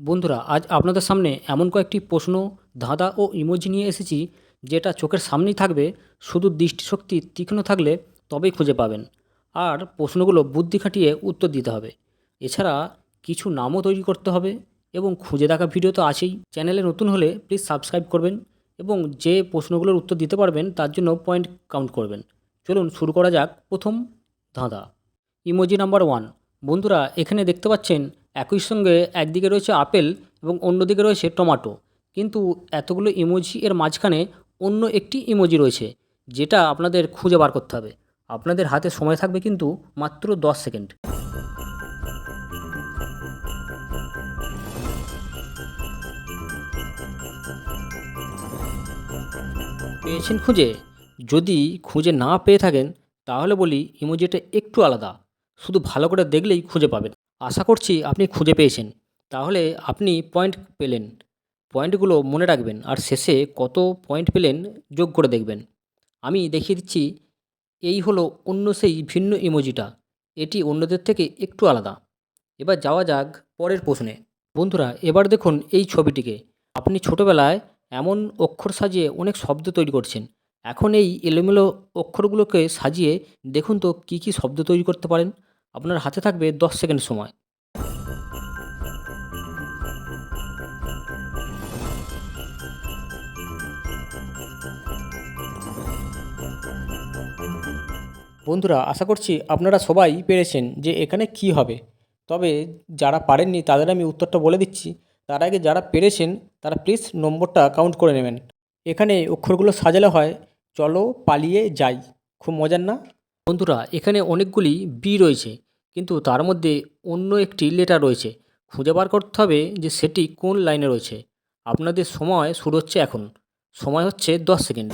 বন্ধুরা, আজ আপনাদের সামনে এমন কয়েকটি প্রশ্ন, ধাঁধা ও ইমোজি নিয়ে এসেছি যেটা চোখের সামনেই থাকবে, শুধু দৃষ্টিশক্তি তীক্ষ্ণ থাকলে তবেই খুঁজে পাবেন। আর প্রশ্নগুলো বুদ্ধি খাটিয়ে উত্তর দিতে হবে। এছাড়া কিছু নামও তৈরি করতে হবে এবং খুঁজে দেখা ভিডিও তো আছেই। চ্যানেলে নতুন হলে প্লিজ সাবস্ক্রাইব করবেন এবং যে প্রশ্নগুলোর উত্তর দিতে পারবেন তার জন্য পয়েন্ট কাউন্ট করবেন। চলুন শুরু করা যাক প্রথম ধাঁধা। ইমোজি নাম্বার ওয়ান বন্ধুরা, এখানে দেখতে পাচ্ছেন একই সঙ্গে একদিকে রয়েছে আপেল এবং অন্যদিকে রয়েছে টমাটো। কিন্তু এতগুলো ইমোজি এর মাঝখানে অন্য একটি ইমোজি রয়েছে, যেটা আপনাদের খুঁজে বার করতে হবে। আপনাদের হাতে সময় থাকবে কিন্তু মাত্র দশ সেকেন্ড। পেয়েছেন খুঁজে? যদি খুঁজে না পেয়ে থাকেন, তাহলে বলি ইমোজিটা একটু আলাদা। শুধু ভালো করে দেখলেই খুঁজে পাবেন। আশা করছি আপনি খুঁজে পেয়েছেন। তাহলে আপনি পয়েন্ট পেলেন। পয়েন্টগুলো মনে রাখবেন আর শেষে কত পয়েন্ট পেলেন যোগ করে দেখবেন। আমি দেখিয়ে দিচ্ছি, এই হলো অন্য সেই ভিন্ন ইমোজিটা। এটি অন্যদের থেকে একটু আলাদা। এবার যাওয়া যাক পরের প্রশ্নে। বন্ধুরা, এবার দেখুন এই ছবিটিকে। আপনি ছোটোবেলায় এমন অক্ষর সাজিয়ে অনেক শব্দ তৈরি করছেন। এখন এই এলোমেলো অক্ষরগুলোকে সাজিয়ে দেখুন তো কী কী শব্দ তৈরি করতে পারেন। আপনার হাতে থাকবে দশ সেকেন্ড সময়। বন্ধুরা, আশা করছি আপনারা সবাই পেরেছেন যে এখানে কি হবে। তবে যারা পারেননি, তাদের আমি উত্তরটা বলে দিচ্ছি। তার আগে যারা পেরেছেন, তারা প্লিজ নম্বরটা কাউন্ট করে নেবেন। এখানে অক্ষরগুলো সাজালে হয়, চলো পালিয়ে যাই। খুব মজার না? বন্ধুরা, এখানে অনেকগুলি বি রয়েছে। কিন্তু তার মধ্যে অন্য একটি লেটার রয়েছে। খুঁজে বার করতে হবে যে সেটি কোন লাইনে রয়েছে। আপনাদের সময় শুরু হচ্ছে এখন। সময় হচ্ছে দশ সেকেন্ড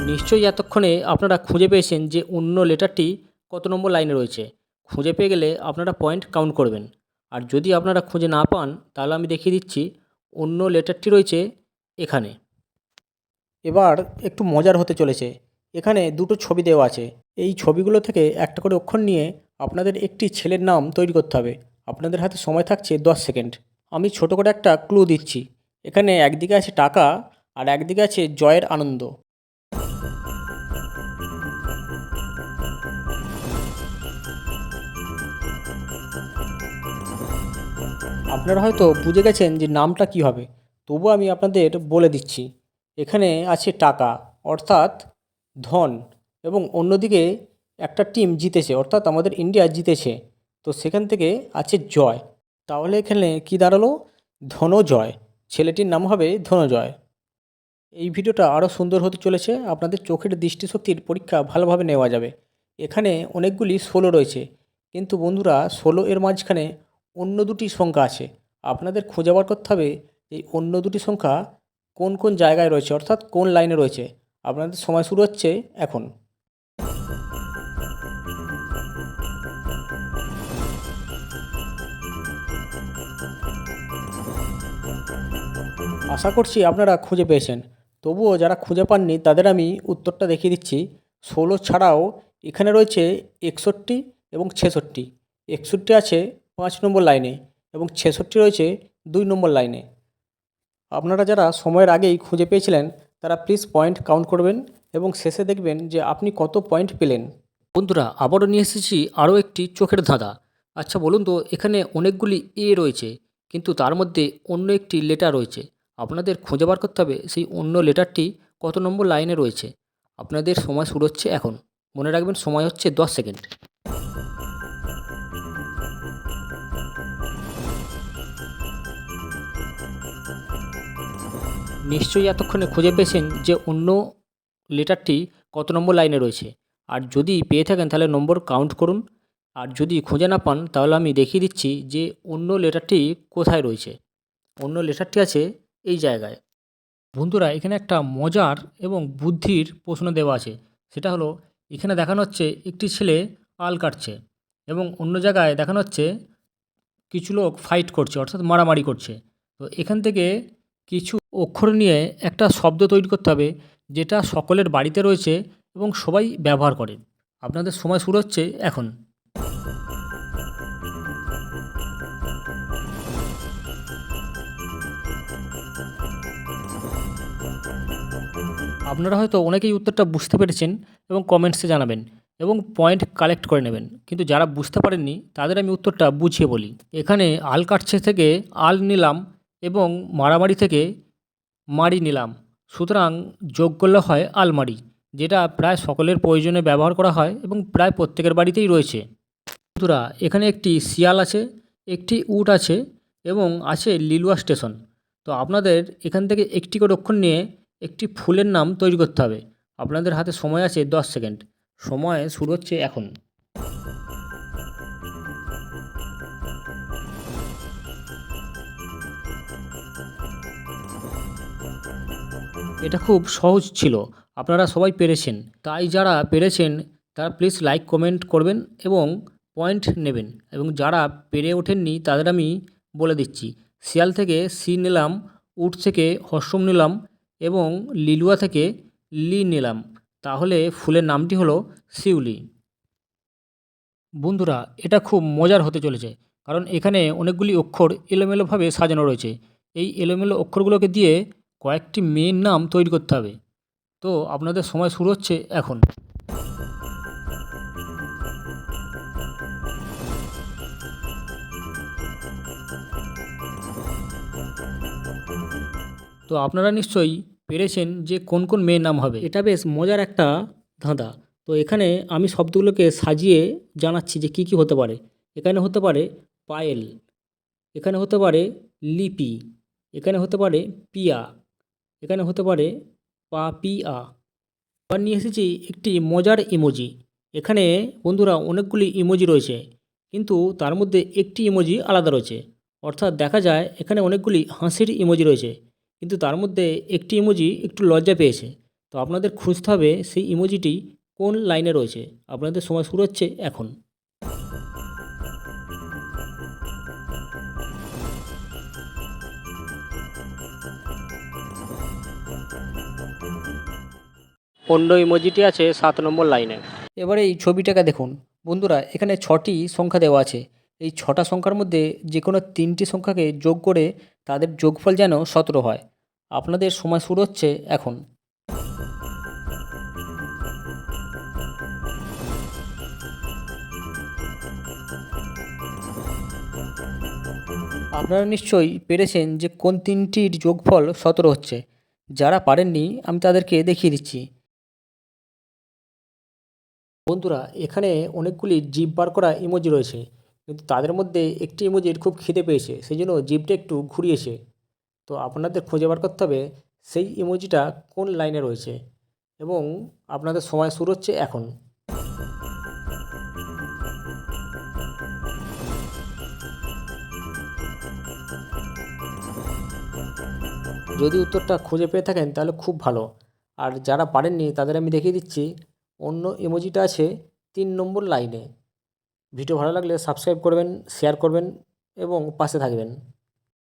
নিশ্চয়ই এতক্ষণে আপনারা খুঁজে পেয়েছেন যে অন্য লেটারটি কত নম্বর লাইনে রয়েছে। খুঁজে পেয়ে গেলে আপনারা পয়েন্ট কাউন্ট করবেন। আর যদি আপনারা খুঁজে না পান, তাহলে আমি দেখিয়ে দিচ্ছি, অন্য লেটারটি রয়েছে এখানে। এবার একটু মজার হতে চলেছে। এখানে দুটো ছবি দেওয়া আছে। এই ছবিগুলো থেকে একটা করে অক্ষর নিয়ে আপনাদের একটি ছেলের নাম তৈরি করতে হবে। আপনাদের হাতে সময় থাকছে দশ সেকেন্ড। আমি ছোট করে একটা ক্লু দিচ্ছি। এখানে একদিকে আছে টাকা আর একদিকে আছে জয়ের আনন্দ। আপনারা হয়তো বুঝে গেছেন যে নামটা কী হবে। তবু আমি আপনাদের বলে দিচ্ছি, এখানে আছে টাকা, অর্থাৎ ধন এবং অন্যদিকে একটা টিম জিতেছে, অর্থাৎ আমাদের ইন্ডিয়া জিতেছে। তো সেখান থেকে আছে জয়। তাহলে এখানে কি দাঁড়াল? ধনজয়। ছেলেটির নাম হবে ধনজয়। এই ভিডিওটা আরও সুন্দর হতে চলেছে, আপনাদের চোখের দৃষ্টিশক্তির পরীক্ষা ভালোভাবে নেওয়া যাবে। এখানে অনেকগুলি ষোলো রয়েছে, কিন্তু বন্ধুরা, ষোলো এর মাঝখানে অন্য দুটি সংখ্যা আছে। আপনাদের খুঁজে বার করতে হবে এই অন্য দুটি সংখ্যা কোন কোন জায়গায় রয়েছে? অর্থাৎ কোন লাইনে রয়েছে? আপনাদের সময় শুরু হচ্ছে এখন। আশা করছি আপনারা খুঁজে পেয়েছেন। তবুও যারা খুঁজে পাননি, তাদের আমি উত্তরটা দেখিয়ে দিচ্ছি। ষোলো ছাড়াও এখানে রয়েছে একষট্টি এবং ছেষট্টি। একষট্টি আছে পাঁচ নম্বর লাইনে এবং ছেষট্টি রয়েছে দুই নম্বর লাইনে। আপনারা যারা সময়ের আগেই খুঁজে পেয়েছিলেন, তারা প্লিজ পয়েন্ট কাউন্ট করবেন এবং শেষে দেখবেন যে আপনি কত পয়েন্ট পেলেন। বন্ধুরা, আবারও নিয়ে এসেছি আরও একটি চোখের ধাঁধা। আচ্ছা বলুন তো, এখানে অনেকগুলি এ রয়েছে, কিন্তু তার মধ্যে অন্য একটি লেটার রয়েছে। আপনাদের খুঁজে বার করতে হবে সেই অন্য লেটারটি কত নম্বর লাইনে রয়েছে। আপনাদের সময় শুরু হচ্ছে এখন। মনে রাখবেন, সময় হচ্ছে দশ সেকেন্ড। নিশ্চয়ই এতক্ষণে খুঁজে পেয়েছেন যে অন্য লেটারটি কত নম্বর লাইনে রয়েছে। আর যদি পেয়ে থাকেন তাহলে নম্বর কাউন্ট করুন। আর যদি খুঁজে না পান তাহলে আমি দেখিয়ে দিচ্ছি যে অন্য লেটারটি কোথায় রয়েছে। অন্য লেটারটি আছে এই জায়গায়। বন্ধুরা, এখানে একটা মজার এবং বুদ্ধির প্রশ্ন দেওয়া আছে। সেটা হলো, এখানে দেখানো হচ্ছে একটি ছেলে আল কাটছে এবং অন্য জায়গায় দেখানো হচ্ছে কিছু লোক ফাইট করছে, অর্থাৎ মারামারি করছে। তো এখান থেকে কিছু অক্ষর নিয়ে একটা শব্দ তৈরি করতে হবে, যেটা সকলের বাড়িতে রয়েছে এবং সবাই ব্যবহার করে। আপনাদের সময় শুরু হচ্ছে এখন। আপনারা হয়তো অনেকেই উত্তরটা বুঝতে পেরেছেন এবং কমেন্টসে জানাবেন এবং পয়েন্ট কালেক্ট করে নেবেন। কিন্তু যারা বুঝতে পারেননি, তাদের আমি উত্তরটা বুঝিয়ে বলি। এখানে আল কাটছে থেকে আল নিলাম এবং মারামারি থেকে মারি নিলাম। সুতরাং যোগ করলে হয় আলমারি, যেটা প্রায় সকলের প্রয়োজনে ব্যবহার করা হয় এবং প্রায় প্রত্যেকের বাড়িতেই রয়েছে। বন্ধুরা, এখানে একটি শিয়াল আছে, একটি উট আছে এবং আছে লিলুয়া স্টেশন। তো আপনাদের এখান থেকে একটি করে অক্ষর নিয়ে একটি ফুলের নাম তৈরি করতে হবে। আপনাদের হাতে সময় আছে দশ সেকেন্ড। সময় শুরু হচ্ছে এখন। এটা খুব সহজ ছিল। আপনারা সবাই পেরেছেন। তাই যারা পেরেছেন, তারা প্লিজ লাইক কমেন্ট করবেন এবং পয়েন্ট নেবেন। এবং যারা পেরে ওঠেননি, তাদের আমি বলে দিচ্ছি, শিয়াল থেকে সি নিলাম, উট থেকে হর্ষম নিলাম এবং লিলুয়া থেকে লি নিলাম। তাহলে ফুলের নামটি হলো শিউলি। বন্ধুরা, এটা খুব মজার হতে চলেছে, কারণ এখানে অনেকগুলি অক্ষর এলোমেলোভাবে সাজানো রয়েছে। এই এলোমেলো অক্ষরগুলোকে দিয়ে কয়েকটি মেয়ের নাম তৈরি করতে হবে। তো আপনাদের সময় শুরু হচ্ছে এখন। তো আপনারা নিশ্চয়ই পেরেছেন যে কোন কোন মেয়ের নাম হবে। এটা বেশ মজার একটা ধাঁধা। তো এখানে আমি শব্দগুলোকে সাজিয়ে জানাচ্ছি যে কী কী হতে পারে। এখানে হতে পারে পায়েল, এখানে হতে পারে লিপি, এখানে হতে পারে পিয়া এখানে হতে পারে পাপিয়া। আবার নিয়ে এসেছি একটি মজার ইমোজি। এখানে বন্ধুরা অনেকগুলি ইমোজি রয়েছে, কিন্তু তার মধ্যে একটি ইমোজি আলাদা রয়েছে। অর্থাৎ দেখা যায় এখানে অনেকগুলি হাসির ইমোজি রয়েছে, কিন্তু তার মধ্যে একটি ইমোজি একটু লজ্জা পেয়েছে। তো আপনাদের খুঁজতে হবে সেই ইমোজিটি কোন লাইনে রয়েছে। আপনাদের সময় শুরু হচ্ছে এখন। অন্য ইমোজিটি আছে, সাত নম্বর লাইনে এবারে এই ছবিটাকে দেখুন। বন্ধুরা, এখানে ছটি সংখ্যা দেওয়া আছে। এই ছটা সংখ্যার মধ্যে যে কোনো তিনটি সংখ্যাকে যোগ করে তাদের যোগফল যেন সতেরো হয়। আপনাদের সময় শুরু হচ্ছে এখন। আপনারা নিশ্চয়ই পেরেছেন যে কোন তিনটির যোগফল সতেরো হচ্ছে। যারা পারেননি, আমি তাদেরকে দেখিয়ে দিচ্ছি। বন্ধুরা, এখানে অনেকগুলি জিপ বার করা ইমোজি রয়েছে, কিন্তু তাদের মধ্যে একটি ইমোজির খুব খিদে পেয়েছে সেই জন্য জিপটা একটু ঘুরিয়েছে। তো আপনাদের খুঁজে বার করতে হবে সেই ইমোজিটা কোন লাইনে রয়েছে এবং আপনাদের সময় শুরু হচ্ছে এখন। যদি উত্তরটা খুঁজে পেয়ে থাকেন তাহলে খুব ভালো। আর যারা পারেননি তাদের আমি দেখিয়ে দিচ্ছি অন্য ইমোজিটা আছে তিন নম্বর লাইনে ভিডিও ভালো লাগলে সাবস্ক্রাইব করবেন শেয়ার করবেন এবং পাশে থাকবেন।